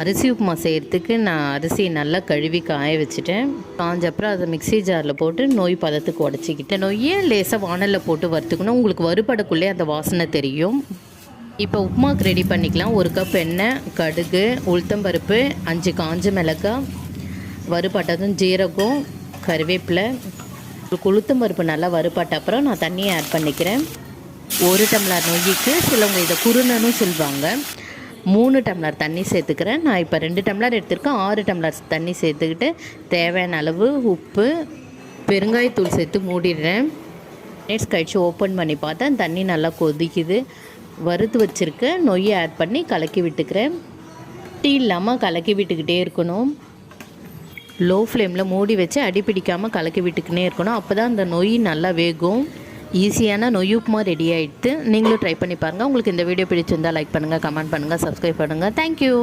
அரிசி உப்புமா செய்கிறதுக்கு நான் அரிசி நல்லா கழுவி காய வச்சுட்டேன். காஞ்ச அப்புறம் அதை மிக்ஸி ஜாரில் போட்டு நோய் பதத்துக்கு உடச்சிக்கிட்டேன். நொய்யே லேசாக வானலில் போட்டு வறுத்துக்கணும்? உங்களுக்கு வறுபடக்குள்ளே அந்த வாசனை தெரியும். இப்போ உப்புமாக்கு ரெடி பண்ணிக்கலாம். ஒரு கப் எண்ணெய் கடுகு உளுத்தம்பருப்பு அஞ்சு காஞ்ச மிளகாய் வறுபட்டதும் ஜீரகம் கருவேப்பிலை. உளுத்தம்பருப்பு நல்லா வறுபட்ட அப்புறம் நான் தண்ணியை ஆட் பண்ணிக்கிறேன். ஒரு டம்ளர் நொய்க்கு சிலவங்க இதை குருணன்னு சொல்லுவாங்க மூணு டம்ளர் தண்ணி சேர்த்துக்கிறேன். நான் இப்போ ரெண்டு டம்ளர் எடுத்திருக்கேன். ஆறு டம்ளர் தண்ணி சேர்த்துக்கிட்டு தேவையான அளவு உப்பு பெருங்காயத்தூள் சேர்த்து மூடிடுறேன். மினிட்ஸ் கழித்து ஓப்பன் பண்ணி பார்த்தேன். தண்ணி நல்லா கொதிக்குது. வறுத்து வச்சுருக்க நொய்யை ஆட் பண்ணி கலக்கி விட்டுக்கிறேன். டீ இல்லாமல் கலக்கி விட்டுக்கிட்டே இருக்கணும். லோ ஃப்ளேமில் மூடி வச்சு அடி பிடிக்காமல் கலக்கி விட்டுக்கினே இருக்கணும். அப்போ தான் அந்த நொய் நல்லா வேகும். ஈஸியான நொய் உப்புமா ரெடி ஆகிட்டு நீங்களும் ட்ரை பண்ணி பாருங்கள் உங்களுக்கு இந்த வீடியோ பிடிச்சிருந்தால் லைக் பண்ணுங்கள் கமெண்ட் பண்ணுங்கள் சப்ஸ்கிரைப் பண்ணுங்கள் தேங்க்யூ